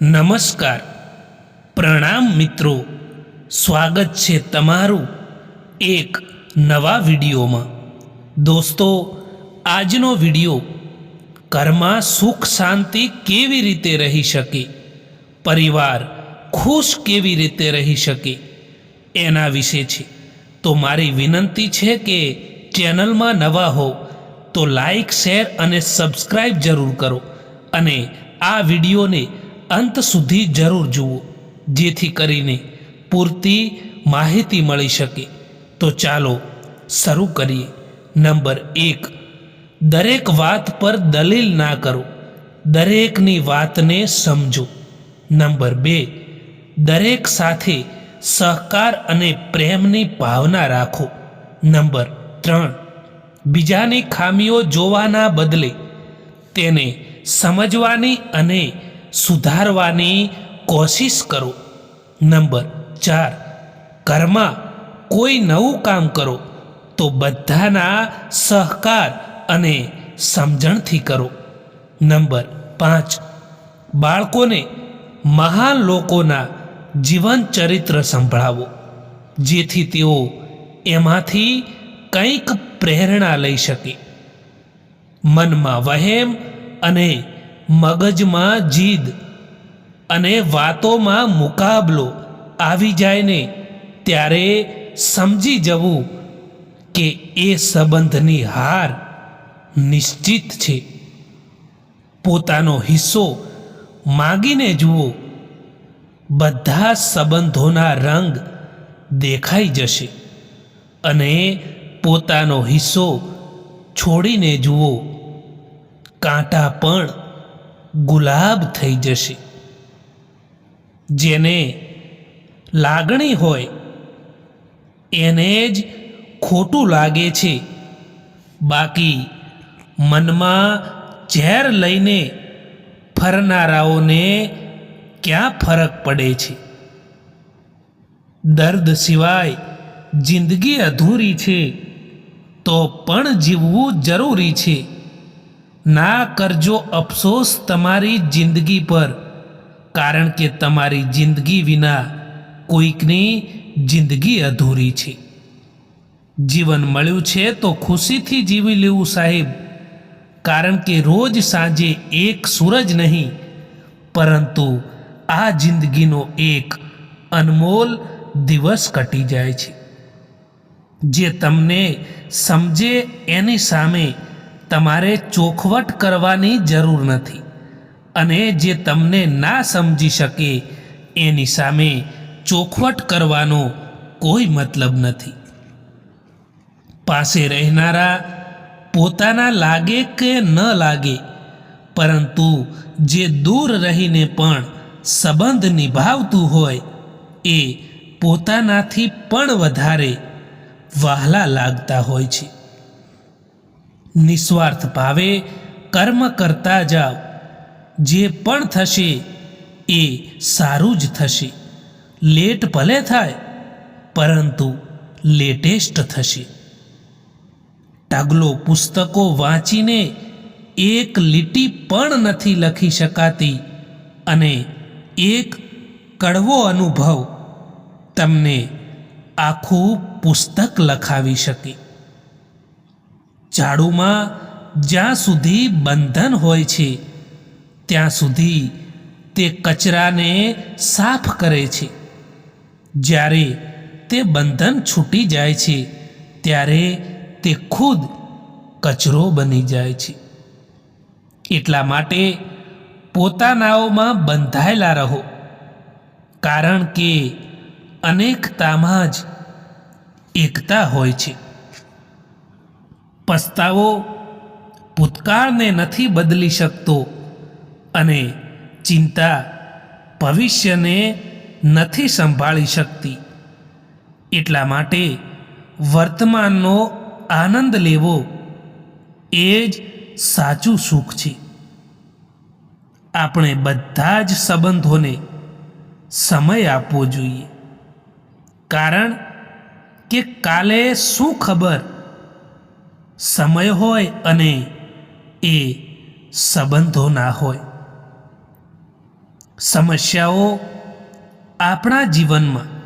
નમસ્કાર. પ્રણામ મિત્રો. સ્વાગત છે તમારું એક નવા વિડીયોમાં. દોસ્તો, આજનો વીડિયો ઘરમાં સુખ શાંતિ કેવી રીતે રહી શકે? પરિવાર ખુશ કેવી રીતે રહી શકે? એના વિશે છે. તો મારી વિનંતી છે કે ચેનલમાં નવા હો, તો લાઈક, શેર અને સબસ્ક્રાઈબ જરૂર કરો અને આ વિડીયોને અંત સુધી જરૂર જુઓ, જેથી કરીને પૂરતી માહિતી મળી શકે. તો ચાલો શરૂ કરીએ. નંબર એક. દરેક વાત પર દલીલ ના કરો. દરેકની વાતને સમજો. નંબર બે. દરેક સાથે સહકાર અને પ્રેમની ભાવના રાખો. નંબર ત્રણ. બીજાની ખામીઓ જોવાના બદલે તેને સમજવાની અને સુધારવાની કોશિશ કરો. નંબર ચાર ઘરમાં કોઈ નવું કામ કરો તો બધાના સહકાર અને સમજણથી કરો. નંબર પાંચ, બાળકોને મહાન લોકોના જીવન ચરિત્ર સંભળાવો, જેથી તેઓ એમાંથી કંઈક પ્રેરણા લઈ શકે. મનમાં વહેમ અને મગજમાં જીદ અને વાતોમાં મુકાબલો આવી જાય ને ત્યારે સમજી જવું કે એ સંબંધની હાર નિશ્ચિત છે. પોતાનો હિસ્સો માગીને જુઓ, બધા સંબંધોના રંગ દેખાઈ જશે અને પોતાનો હિસ્સો છોડીને જુઓ. કાંટા પણ ગુલાબ થઈ જશે. જેને લાગણી હોય, એને જ ખોટું લાગે છે. બાકી મનમાં ઝેર લઈને ફરનારાઓને ક્યાં ફરક પડે છે? દર્દ સિવાય જિંદગી અધૂરી છે, તો પણ જીવવું જરૂરી છે. ના કરજો અફસોસ તમારી જિંદગી પર. કારણ કે તમારી જિંદગી વિના કોઈકની જિંદગી અધૂરી છે. જીવન મળ્યું છે તો ખુશીથી જીવી લેવું સાહેબ. કારણ કે રોજ સાંજે એક સૂરજ નહીં, પરંતુ આ જિંદગીનો એક અનમોલ દિવસ કટી જાય છે. જે તમને સમજે એની સામે તમારે ચોખવટ કરવાની જરૂર નથી. અને જે તમને ના સમજી શકે, એની સામે ચોખવટ કરવાનો કોઈ મતલબ નથી. પાસે રહેનારા પોતાના લાગે કે ન લાગે, પરંતુ જે દૂર રહીને પણ સંબંધ નિભાવતું હોય, એ પોતાનાથી પણ વધારે વહાલા લાગતા હોય છે. નિસ્વાર્થ ભાવે કર્મ કરતા જાઓ. જે પણ થશે એ સારું જ થશે. લેટ ભલે થાય, પરંતુ લેટેસ્ટ થશે. ટગલો પુસ્તકો વાંચીને એક લીટી પણ નથી લખી શકાતી અને એક કડવો અનુભવ તમને આખું પુસ્તક લખાવી શકે. ઝાડુમાં જ્યાં સુધી બંધન હોય છે, ત્યાં સુધી તે કચરાને સાફ કરે છે. જ્યારે તે બંધન છૂટી જાય છે, ત્યારે તે ખુદ કચરો બની જાય છે. એટલા માટે પોતાનાઓમાં બંધાયેલા રહો, કારણ કે અનેકતામાં જ એકતા હોય છે. પસ્તાવો ભૂતકાળને નથી બદલી શકતો અને ચિંતા ભવિષ્યને નથી સંભાળી શકતી. એટલા માટે વર્તમાનનો આનંદ લેવો એ જ સાચું સુખ છે. આપણે બધા જ સંબંધોને સમય આપવો જોઈએ. કારણ કે કાલે શું ખબર સમય હોય અને એ સંબંધો ના હોય. સમસ્યાઓ આપણા જીવનમાં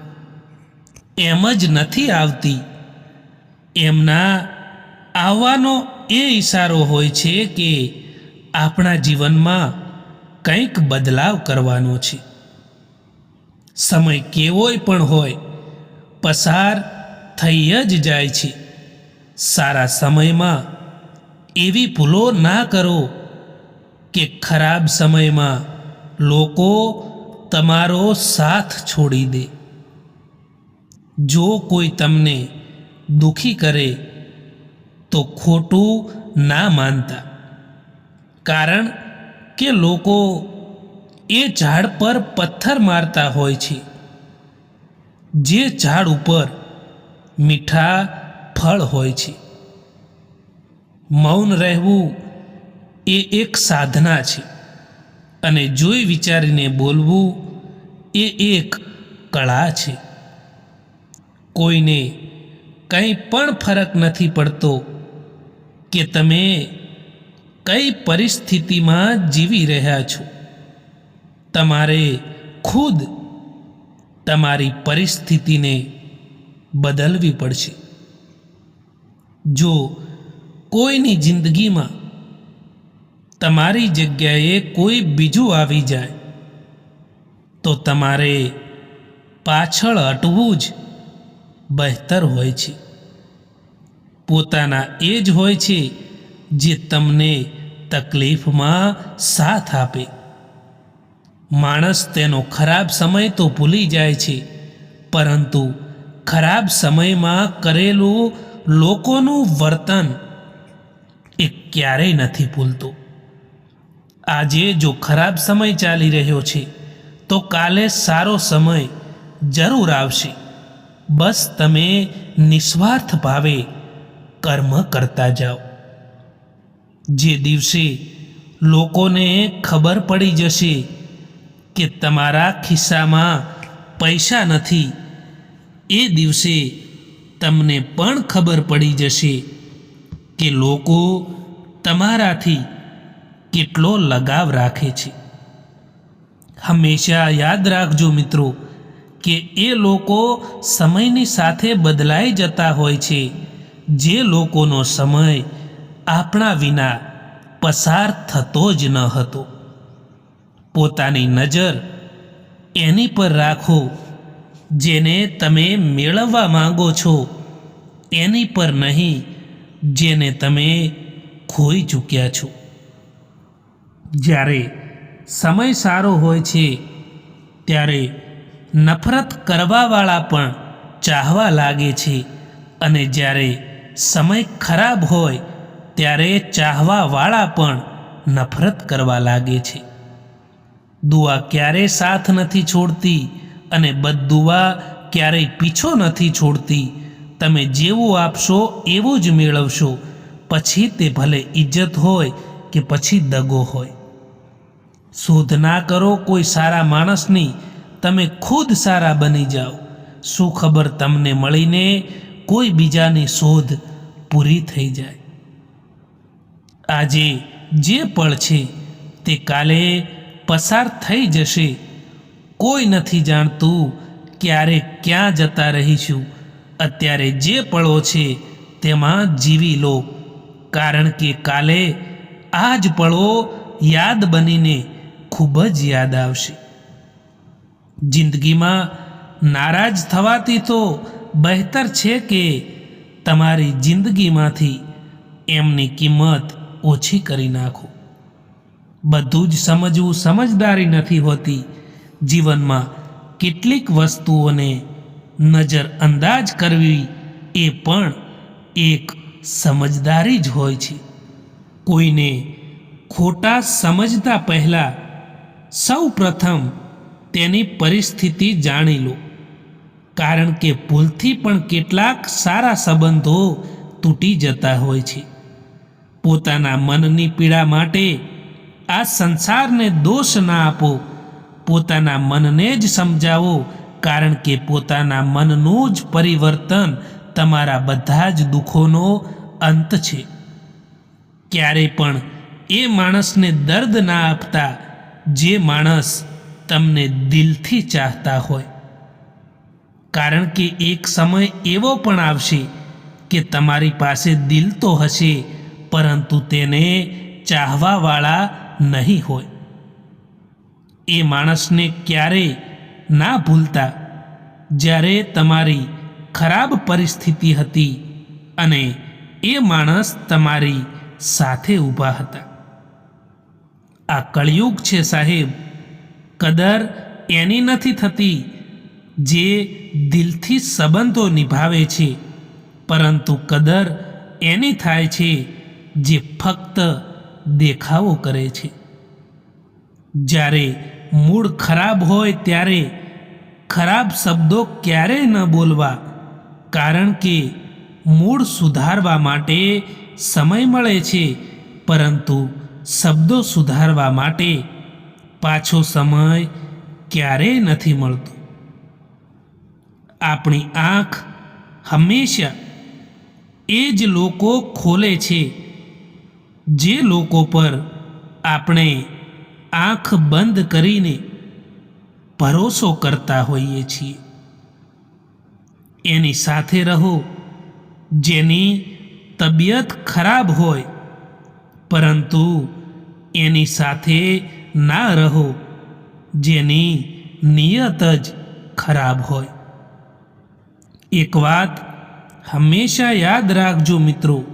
એમ જ નથી આવતી. એમના આવવાનો એ ઈશારો હોય છે કે આપણા જીવનમાં કંઈક બદલાવ કરવાનો છે. સમય કેવોય પણ હોય, પસાર થઈ જ જાય છે. સારા સમયમાં એવી ભૂલો ના કરો કે ખરાબ સમયમાં લોકો તમારો સાથ છોડી દે. જો કોઈ તમને દુખી કરે, તો ખોટું ના માનતા. કારણ કે લોકો એ ઝાડ પર પથ્થર મારતા હોય છે. જે ઝાડ ઉપર મીઠા ફળ હોય છે. મૌન રહેવું એ એક સાધના છે અને જોઈ વિચારીને બોલવું એ એક કળા છે. કોઈને કંઈ પણ ફરક નથી પડતો કે તમે કઈ પરિસ્થિતિમાં જીવી રહ્યા છો. તમારે ખુદ તમારી પરિસ્થિતિને બદલવી પડશે. જો કોઈની જિંદગીમાં તમારી જગ્યાએ કોઈ બીજું આવી જાય, તો તમારે પાછળ હટવું જ બહેતર હોય છે. પોતાના એ જ હોય છે જે તમને તકલીફમાં સાથ આપે. માણસ તેનો ખરાબ સમય તો ભૂલી જાય છે, પરંતુ ખરાબ સમયમાં કરેલું લોકોનું વર્તન એ ક્યારેય નથી ભૂલતું. આજે જો ખરાબ સમય ચાલી રહ્યો છે, તો કાલે સારો સમય જરૂર આવશે. બસ તમે નિસ્વાર્થ ભાવે કર્મ કરતા જાઓ. જે દિવસે લોકોને ખબર પડી જશે કે તમારા ખિસ્સામાં પૈસા નથી, એ દિવસે તમને પણ ખબર પડી જશે કે લોકો તમારાથી કેટલો લગાવ રાખે છે. હંમેશા યાદ રાખજો મિત્રો કે એ લોકો સમયની સાથે બદલાઈ જતા હોય છે. જે લોકોનો સમય આપણા વિના પસાર થતો જ ન હતો. પોતાની નજર એની પર રાખો જેને તમે મેળવવા માંગો છો, એની પર નહીં, જેને તમે ખોઈ ચૂક્યા છો. જ્યારે સમય સારો હોય છે, ત્યારે નફરત કરવાવાળા પણ ચાહવા લાગે છે અને જ્યારે સમય ખરાબ હોય, ત્યારે ચાહવાવાળા પણ નફરત કરવા લાગે છે. દુઆ ક્યારેય સાથ નથી છોડતી અને બદદુઆ ક્યારેય પીછો નથી છોડતી. તમે જેવું આપશો એવું જ મેળવશો. પછી તે ભલે ઇજ્જત હોય કે પછી દગો હોય. શોધ ના કરો કોઈ સારા માણસની. તમે ખુદ સારા બની જાઓ. શું ખબર તમને મળીને કોઈ બીજાની શોધ પૂરી થઈ જાય? આજે જે પળ છે તે કાલે પસાર થઈ જશે. કોઈ નથી જાણતું ક્યારે ક્યાં જતા રહીશું. અત્યારે જે પળો છે તેમાં જીવી લો. કારણ કે કાલે આ જ પળો યાદ બનીને ખૂબ જ યાદ આવશે. જિંદગીમાં નારાજ થવાથી તો બહેતર છે કે તમારી જિંદગીમાંથી એમની કિંમત ઓછી કરી નાખો. બધું જ સમજવું સમજદારી નથી હોતી. જીવનમાં કેટલીક વસ્તુઓને નજર અંદાજ કરવી એ પણ એક સમજદારી જ હોય છે. કોઈને ખોટા સમજતા પહેલાં સૌ પ્રથમ તેની પરિસ્થિતિ જાણી લો. કારણ કે ભૂલથી પણ કેટલાક સારા સંબંધો તૂટી જતા હોય છે. પોતાના મનની પીડા માટે આ સંસારને દોષ ના આપો. પોતાના મનને જ સમજાવો, કારણ કે પોતાના મનનું જ પરિવર્તન તમારા બધા જ દુઃખોનો અંત છે. ક્યારે પણ એ માણસને દર્દ ના આપતા, જે માણસ તમને દિલથી ચાહતા હોય. કારણ કે એક સમય એવો પણ આવશે કે તમારી પાસે દિલ તો હશે, પરંતુ તેને ચાહવાવાળા નહીં હોય. એ માણસને ક્યારેય ના ભૂલતા? જ્યારે તમારી ખરાબ પરિસ્થિતિ હતી અને એ માણસ તમારી સાથે ઊભા હતા. આ કળિયુગ છે સાહેબ. કદર એની નથી થતી જે દિલથી સંબંધો નિભાવે છે. પરંતુ કદર એની થાય છે જે ફક્ત દેખાવો કરે છે. જ્યારે મૂડ ખરાબ હોય ત્યારે ખરાબ શબ્દો ક્યારેય ન બોલવા? કારણ કે મૂડ સુધારવા માટે સમય મળે છે, પરંતુ શબ્દો સુધારવા માટે પાછો સમય ક્યારેય નથી મળતો. આપણી આંખ હંમેશા એ જ લોકો ખોલે છે, જે લોકો પર આપણે આંખ બંધ કરીને ભરોસો કરતા હોઈએ છીએ. એની સાથે રહો, જેની તબિયત ખરાબ હોય, પરંતુ એની સાથે ના રહો, જેની નિયત જ ખરાબ હોય. એક વાત હંમેશા યાદ રાખજો મિત્રો,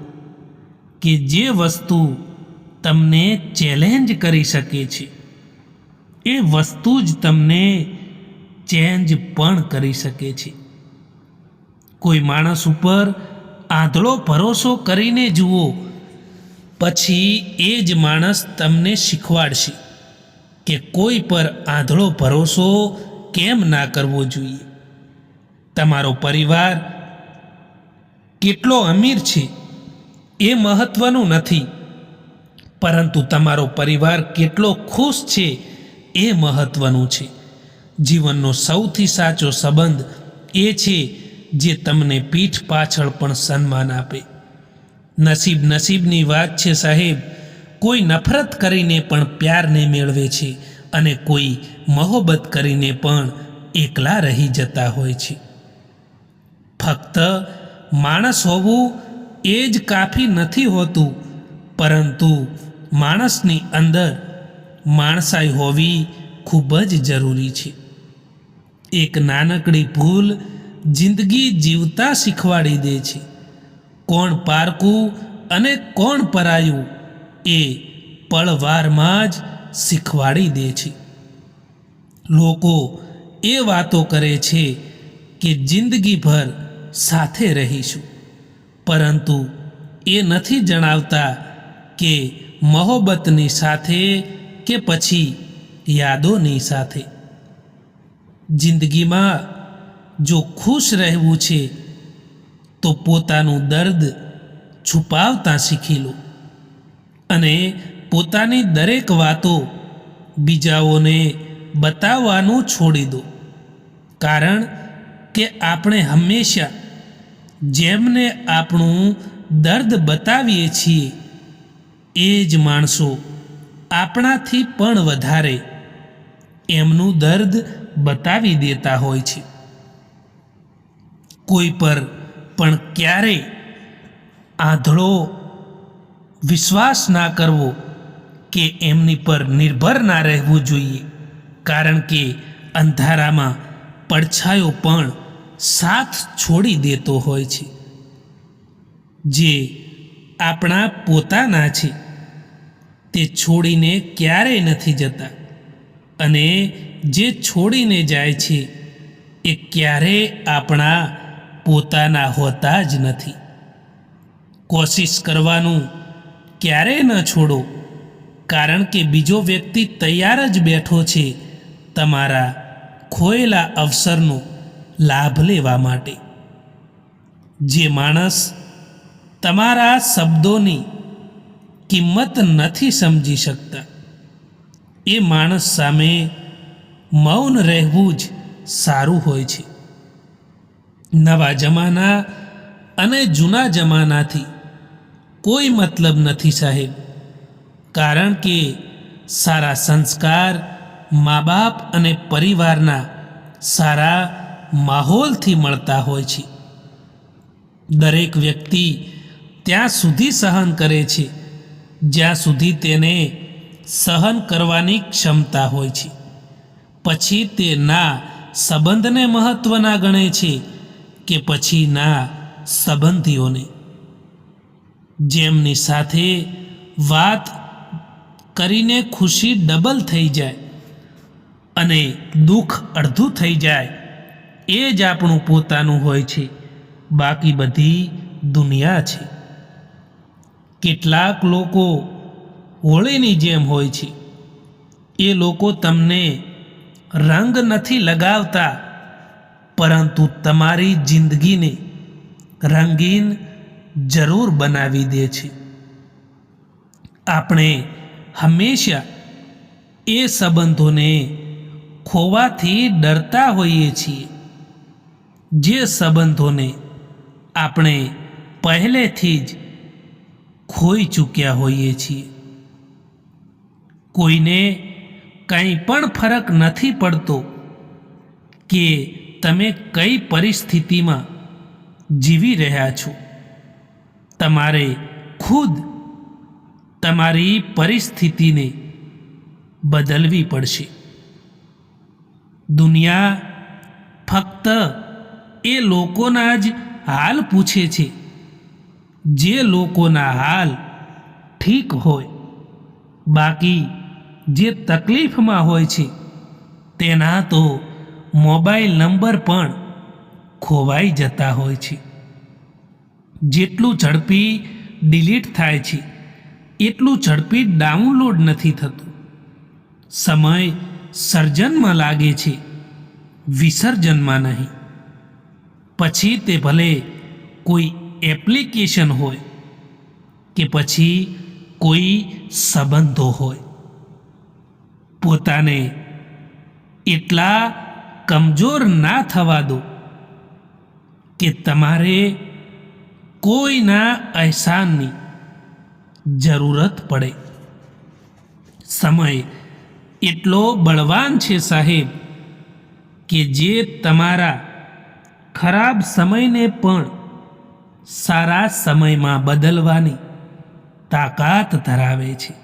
કે જે વસ્તુ તમને ચેલેન્જ કરી શકે છે. એ વસ્તુ જ તમને ચેન્જ પણ કરી શકે છે. કોઈ માણસ ઉપર આંધળો ભરોસો કરીને જુઓ, પછી એ જ માણસ તમને શીખવાડશે કે કોઈ પર આંધળો ભરોસો કેમ ના કરવો જોઈએ. તમારો પરિવાર કેટલો અમીર છે એ મહત્વનું નથી. પરંતુ તમારો પરિવાર કેટલો ખુશ છે એ મહત્વનું છે. જીવનનો સૌથી સાચો સંબંધ એ છે જે તમને પીઠ પાછળ પણ સન્માન આપે. નસીબ નસીબની વાત છે સાહેબ, કોઈ નફરત કરીને પણ પ્યારને મેળવે છે અને કોઈ મહોબત કરીને પણ એકલા રહી જતા હોય છે. ફક્ત માણસ હોવું એ જ કાફી નથી હોતું, પરંતુ માણસની અંદર માણસાઈ હોવી ખૂબ જ જરૂરી છે. એક નાનકડી ભૂલ જિંદગી જીવતા શીખવાડી દે છે. કોણ પારકું અને કોણ પરાયું એ પળવારમાં જ શીખવાડી દે છે. લોકો એ વાતો કરે છે કે જિંદગીભર સાથે રહીશું. પરંતુ એ નથી જણાવતા કે મોહબ્બતની સાથે કે પછી યાદોની સાથે? જિંદગીમાં જો ખુશ રહેવું છે, તો પોતાનું દર્દ છુપાવતા શીખી લો. અને પોતાની દરેક વાતો બીજાઓને બતાવવાનું છોડી દો. કારણ કે આપણે હંમેશા જેમને આપણું દર્દ બતાવીએ છીએ એ જ માણસો આપણાથી પણ વધારે એમનું દર્દ બતાવી દેતા હોય છે. કોઈ પર પણ ક્યારેય આંધળો વિશ્વાસ ના કરવો કે એમની પર નિર્ભર ના રહેવું જોઈએ, કારણ કે અંધારામાં પડછાયો પણ સાથ છોડી દેતો હોય છે. જે આપણા પોતાના છે. તે છોડીને ક્યારેય નથી જતા. અને જે છોડીને જાય છે, એ ક્યારેય આપણા પોતાના હોતા જ નથી. કોશિશ કરવાનું ક્યારેય ન છોડો, કારણ કે બીજો વ્યક્તિ તૈયાર જ બેઠો છે તમારા ખોયેલા અવસરનો લાભ લેવા માટે. જે માણસ તમારા શબ્દોની કિંમત નથી સમજી શકતા. એ માણસ સામે મૌન રહેવું જ સારું હોય છે. નવા જમાના અને જૂના જમાનાથી કોઈ મતલબ નથી સાહેબ. કારણ કે સારા સંસ્કાર મા બાપ અને પરિવારના સારા માહોલથી મળતા હોય છે. દરેક વ્યક્તિ ત્યાં સુધી સહન કરે છે. જ્યાં સુધી તેને સહન કરવાની ક્ષમતા હોય છે. પછી તે ના સંબંધને મહત્વના ગણે છે કે પછી ના સંબંધીઓને. જેમની સાથે વાત કરીને ખુશી ડબલ થઈ જાય અને દુઃખ અડધું થઈ જાય, એ જ આપણું પોતાનું હોય છે. બાકી બધી દુનિયા છે. કેટલાક લોકો હોળીની જેમ હોય છે. એ લોકો તમને રંગ નથી લગાવતા, પરંતુ તમારી જિંદગીને રંગીન જરૂર બનાવી દે છે. આપણે હંમેશા એ સંબંધોને ખોવાથી ડરતા હોઈએ છીએ. જે સંબંધોને આપણે પહેલેથી જ ખોઈ ચૂક્યા હોઈએ છીએ. કોઈને કંઈ પણ ફરક નથી પડતો કે તમે કઈ પરિસ્થિતિમાં જીવી રહ્યા છો. તમારે ખુદ તમારી પરિસ્થિતિને બદલવી પડશે. દુનિયા ફક્ત એ લોકોના જ હાલ પૂછે છે જે લોકોના હાલ ઠીક હોય, બાકી જે તકલીફમાં હોય છે, તેના તો મોબાઈલ નંબર પણ ખોવાઈ જતા હોય છે. જેટલું ઝડપી ડિલીટ થાય છે, એટલું ઝડપી ડાઉનલોડ નથી થતું. સમય સર્જનમાં લાગે છે, વિસર્જનમાં નહીં. પછી તે ભલે કોઈ એપ્લિકેશન હોય કે પછી કોઈ સંબંધો હોય. પોતાને એટલા કમજોર ના થવા દો કે તમારે કોઈના અહેસાનની જરૂરત પડે. સમય એટલો બળવાન છે સાહેબ કે જે તમારા ખરાબ સમયને પણ સારા સમયમાં બદલવાની તાકાત ધરાવે છે.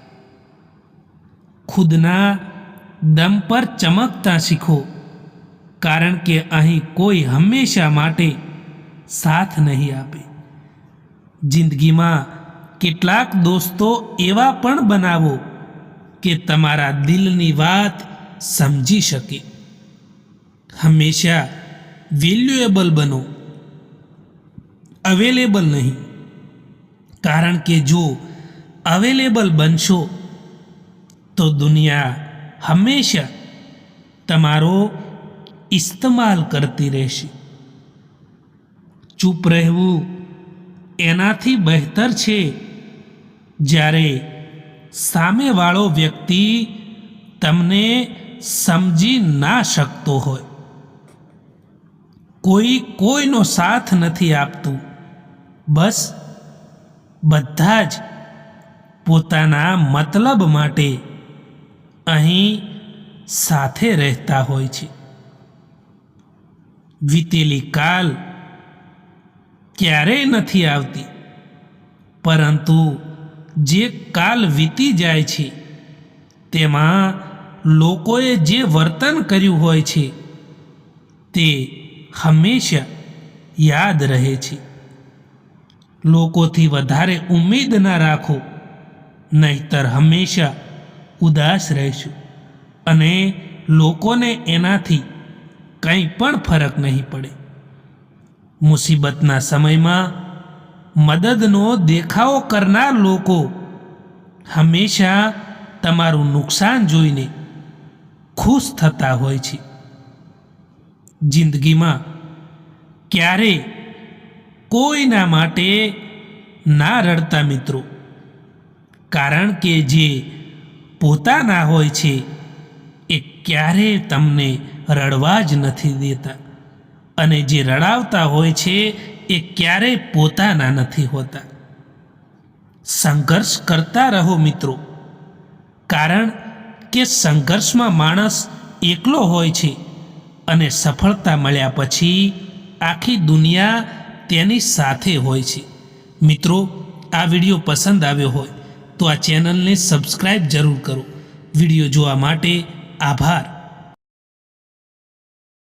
ખુદના દમ પર ચમકતા શીખો, કારણ કે અહીં કોઈ હંમેશા માટે સાથ નહીં આપે. જિંદગીમાં કેટલાક દોસ્તો એવા પણ બનાવો કે તમારા દિલની વાત સમજી શકે. હંમેશા વેલ્યુએબલ બનો. અવેલેબલ નહીં. કારણ કે જો અવેલેબલ બનશો, તો દુનિયા હંમેશા તમારો ઇસ્તમાલ કરતી રહેશે. ચૂપ રહેવું એનાથી બહેતર છે જ્યારે સામેવાળો વ્યક્તિ તમને સમજી ના શકતો હોય. કોઈ કોઈનો સાથ નથી આપતું. બસ બધા જ પોતાના મતલબ માટે અહીં સાથે રહેતા હોય છે. વીતેલી કાલ ક્યારેય નથી આવતી, પરંતુ જે કાલ વીતી જાય છે, તેમાં લોકોએ જે વર્તન કર્યું હોય છે, તે હંમેશા યાદ રહે છે. લોકોથી વધારે ઉમેદ ના રાખો, નહીતર હંમેશા ઉદાસ રહેશું. અને લોકોને એનાથી કંઈ પણ ફરક નહીં પડે. મુસીબતના સમયમાં મદદનો દેખાવો કરનાર લોકો હંમેશા તમારું નુકસાન જોઈને ખુશ થતા હોય છે. જિંદગીમાં ક્યારે કોઈના માટે ના રડતા મિત્રો. કારણ કે જે પોતાના હોય છે, એ ક્યારેય તમને રડવા જ નથી દેતા. અને જે રડાવતા હોય છે, એ ક્યારેય પોતાના નથી હોતા. સંઘર્ષ કરતા રહો મિત્રો. કારણ કે સંઘર્ષમાં માણસ એકલો હોય છે અને સફળતા મળ્યા પછી આખી દુનિયા તેની સાથે હોય છે. મિત્રો, આ વીડિયો પસંદ આવ્યો હોય તો આ ચેનલને સબસ્ક્રાઈબ જરૂર કરો. વીડિયો જોવા માટે આભાર.